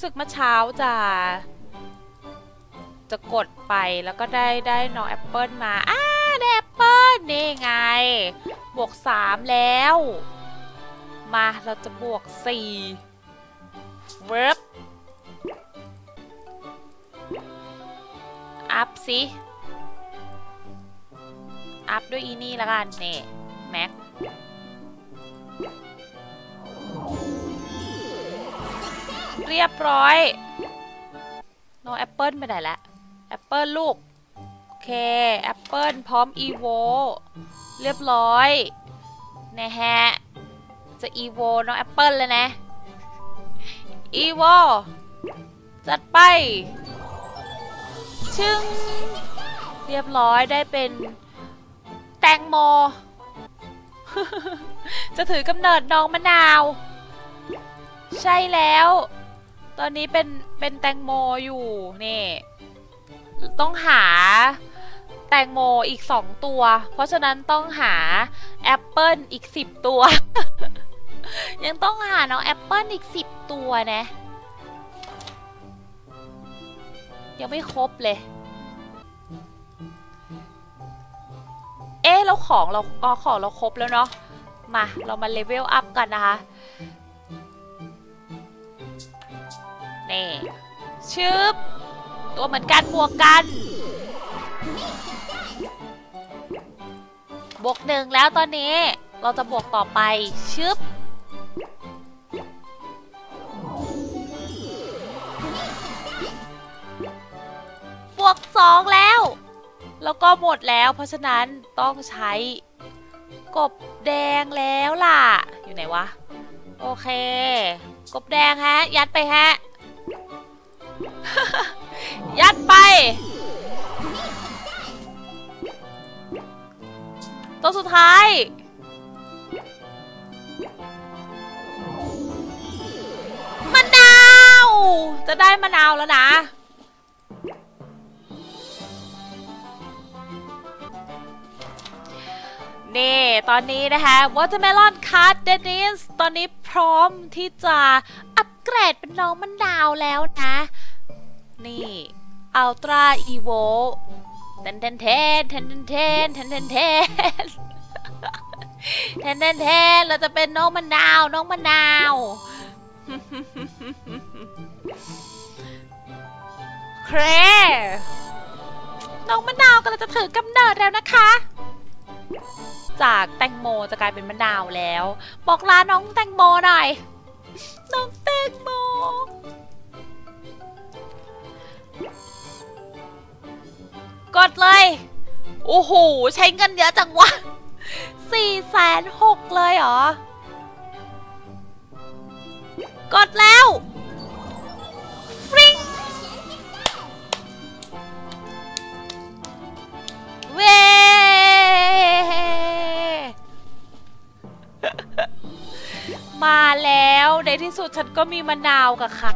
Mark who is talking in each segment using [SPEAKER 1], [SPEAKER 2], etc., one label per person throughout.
[SPEAKER 1] รู้สึกเมื่อเช้าจะจะกดไปแล้วก็ได้ได้น้องแอปเปิลมาอ้าได้แอปเปิลนี่ไง บวก3แล้ว มาเราจะบวก4เวิร์บอัพสิอัพด้วยอีนี่ละกันเนี่แม็ก เรียบร้อยน้องแอปเปิลไปไหนละแอปเปิลลูก โอเค แอปเปิลพร้อมอีโวเรียบร้อยนะฮะ จะอีโวน้องแอปเปิลเลยนะอีโวจัดไป ชึ้งเรียบร้อยได้เป็นแตงโม จะถือกำเนิดน้องมะนาว ใช่แล้ว ตอนนี้เป็นเป็นแตงโมอยู่นี่ต้องหาแตงโมอีก2ตัว เพราะฉะนั้นต้องหาแอปเปิลอีก10ตัว ยังต้องหาน้องแอปเปิลอีก10ตัวนะ ยังไม่ครบเลย เอ๊ะแล้วของเราอ๋อของเราครบแล้วเนาะมาเรามาเลเวลอัพกันนะคะ นี่ชึบ ตัวเหมือนกันบวกกัน บวกหนึ่งแล้วตอนนี้เราจะบวกต่อไปชึบ บวกสองแล้ว แล้วก็หมดแล้ว เพราะฉะนั้นต้องใช้กบแดงแล้วล่ะ อยู่ไหนวะ โอเค กบแดงฮะ ยัดไปฮะ ยัดไป ตัวสุดท้าย มะนาว จะได้มะนาวแล้วนะนี่ตอนนี้นะคะ Watermelon Card d e n i s ตอนนี้พร้อมที่จะอัปเกรดเป็นน้องมะนาวแล้วนะ นี่ Ultra Evo เทนเทนเทนเทนเทนเทนเทนเทนเทนเทนเทนเทนเราจะเป็นน้องมะนาวน้องมะนาวเครน้องมะนาวกำลังจะถือกำเนิดแล้วนะคะ จากแตงโมจะกลายเป็นมะนาวแล้ว บอกลาน้องแตงโมหน่อย น้องแตงโม กดเลย โอ้โห ใช้เงินเยอะจังวะสี่แสนหกเลยเหรอ กดแล้วฟริงเวมาแล้ว ในที่สุดฉันก็มีมะนาวกับเขา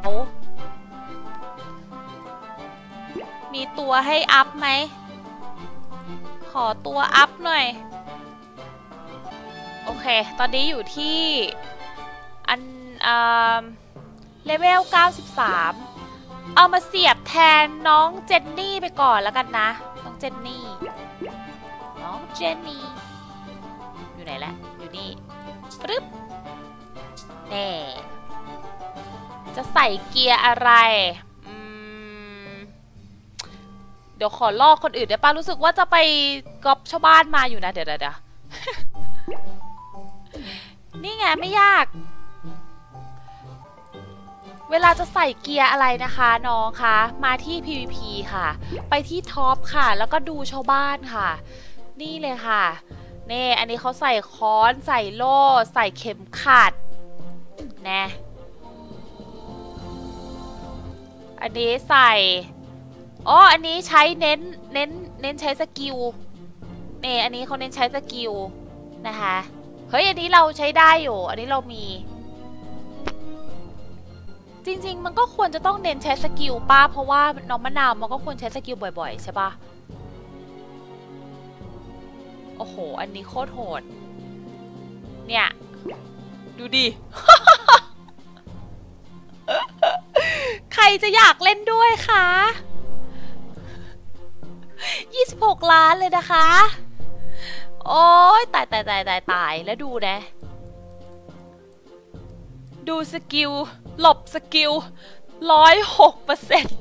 [SPEAKER 1] มีตัวให้อัพไหม ขอตัวอัพหน่อย โอเค ตอนนี้อยู่ที่อันเลเวล 93 เอามาเสียบแทนน้องเจนนี่ไปก่อนแล้วกันนะ น้องเจนนี่ น้องเจนนี่ อยู่ไหนแล้วอยู่นี่ปึ๊บแน่จะใส่เกียร์อะไร เดี๋ยวขอลอกคนอื่นได้ปะรู้สึกว่าจะไปก๊อปชาวบ้านมาอยู่นะ เดี๋ยวเดี๋ยวนี่ไงไม่ยาก เวลาจะใส่เกียร์อะไรนะคะน้องคะ มาที่ PVP ค่ะ ไปที่ท็อปค่ะ แล้วก็ดูชาวบ้านค่ะ นี่เลยค่ะ นี่ อันนี้เขาใส่ค้อนใส่โล่ ใส่เข็มขัดแนะอันนี้ใส่ อ๋อ อันนี้ใช้เน้น เน้น เน้นใช้สกิลเนี่ยอันนี้เขาเน้นใช้สกิลนะคะ เฮ้ย อันนี้เราใช้ได้อยู่ อันนี้เรามี จริง ๆ มันก็ควรจะต้องเน้นใช้สกิลป้าเพราะว่าน้องมะนาวมันก็ควรใช้สกิลบ่อย ๆ ใช่ปะโอ้โห อันนี้โคตรโหด เนี่ย ดูดิรจะอยากเล่นด้วยคะ 26 ล้านเลยนะคะ โอ้ยตายตายตายตายตายแล้วดูนะ ดูสกิล หลบสกิลร้อยหกเปอร์เซ็นต์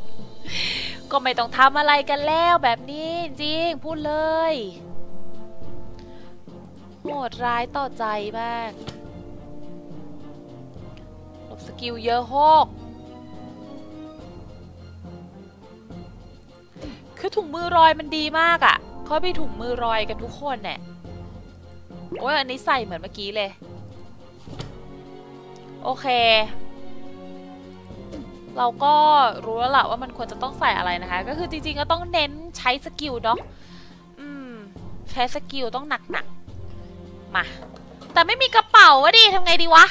[SPEAKER 1] ก็ไม่ต้องทำอะไรกันแล้วแบบนี้จริงพูดเลย โหดร้ายต่อใจมาก หลบสกิลเยอะโฮก คือถุงมือรอยมันดีมากอะ่ะเขามีถุงมือรอยกันทุกคนเนี่ยโอ้ยอันนี้ใส่เหมือนเมื่อกี้เลย โอเค เราก็รู้แล้วล่ะว่ามันควรจะต้องใส่อะไรนะคะ ก็คือจริงๆก็ต้องเน้นใช้สกิลเนาะอืม ใช้สกิลต้องหนักๆ มา แต่ไม่มีกระเป๋าวะดิทำไงดีวะ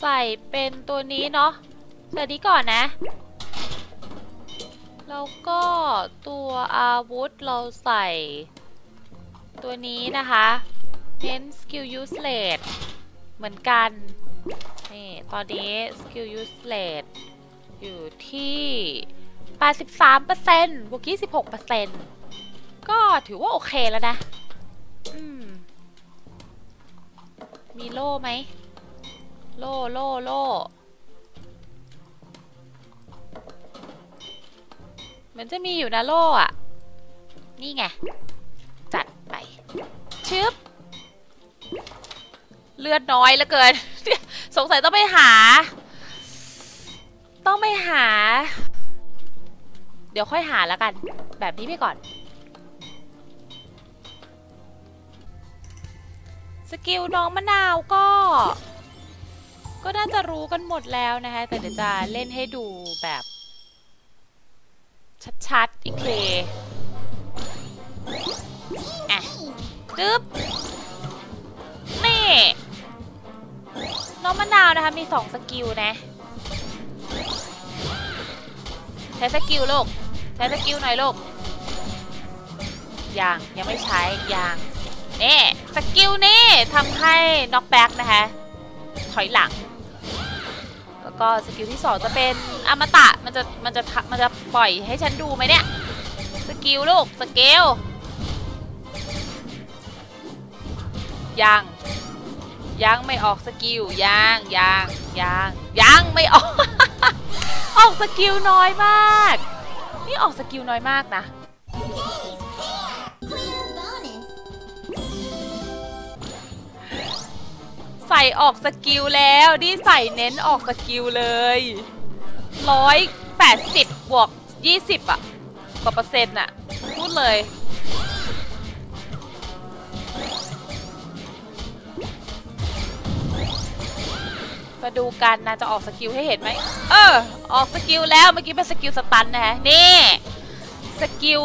[SPEAKER 1] ใส่เป็นตัวนี้เนาะใส่นี้ก่อนนะ แล้วก็ตัวอาวุธเราใส่ ตัวนี้นะคะเน้นสกิล useless เหมือนกัน นี่ ตอนนี้สกิล useless อยู่ที่ 83%บวก26%ก็ถือว่าโอเคแล้วนะ อืม มีโล่ไหม โล่ โล่ โล่ มือนจะมีอยู่นะโล่อะนี่ไง จัดไป ชึบ เลือดน้อยเหลือเกิน สงสัยต้องไปหา ต้องไปหา เดี๋ยวค่อยหาแล้วกัน แบบนี้ไปก่อน สกิลน้องมะนาวก็ ก็น่าจะรู้กันหมดแล้วนะคะ แต่เดี๋ยวจะเล่นให้ดูแบบ อีกเคอะจึ๊บนี่น้องมะนาวนะคะ มีสองสกิลนะ ใช้สกิลลูก ใช้สกิลหน่อยลูกยังยังไม่ใช้ยังนี่สกิลนี้ทำให้น็อกแบ็กนะคะ ถอยหลัง ก็สกิลที่สองจะเป็นอมตะมันจะมันจะทะมันจะปล่อยให้ฉันดูไหมเนี่ยสกิลลูกสกิลยังยังไม่ออกสกิลยังยังยังยังไม่ออก ออกสกิลน้อยมาก นี่ออกสกิลน้อยมากนะ ใส่ออกสกิลแล้วนี่ใส่เน้นออกสกิลเลยร้อยแปดสิบบวกยี่สิบอะกว่าเปอร์เซ็นต์อะพูดเลยมาดูกันนะจะออกสกิลให้เห็นไหม เออ ออกสกิลแล้วเมื่อกี้เป็นสกิลสตันนะฮะ นี่ สกิล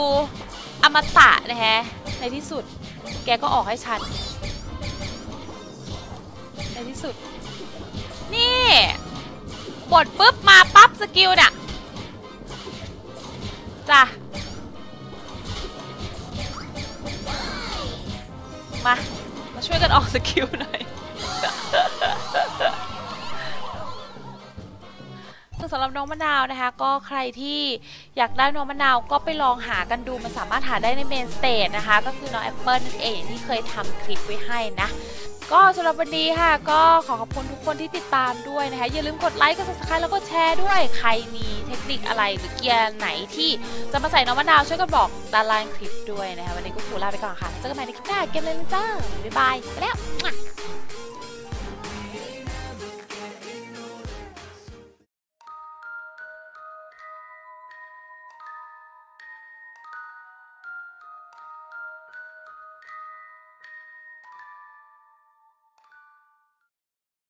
[SPEAKER 1] อมตะนะฮะ ในที่สุด แกก็ออกให้ฉัน ในที่สุด นี่บดปุ๊บมาปั๊บสกิลน่ะจ้ะมา มาช่วยกันออกสกิลหน่อยสำหรับน้องมะนาวนะคะ ก็ใครที่อยากได้น้องมะนาวก็ไปลองหากันดูมันสามารถหาได้ในเมนสเตจนะคะ ก็คือน้องแอปเปิลนั่นเองที่เคยทำคลิปไว้ให้นะ ก็สำหรับวันนี้ค่ะ ก็ขอขอบคุณทุกคนที่ติดตามด้วยนะคะ อย่าลืมกดไลค์กด subscribe แล้วก็แชร์ด้วย ใครมีเทคนิคอะไรหรือเกียร์ไหนที่จะมาใส่น้องมะนาวช่วยกันบอกด้านล่างคลิปด้วยนะคะ วันนี้ก็ขอลาไปก่อนค่ะเจอกันใหม่ในคลิปหน้าเกมเลยนะจ้าบ๊ายบายไปแล้ว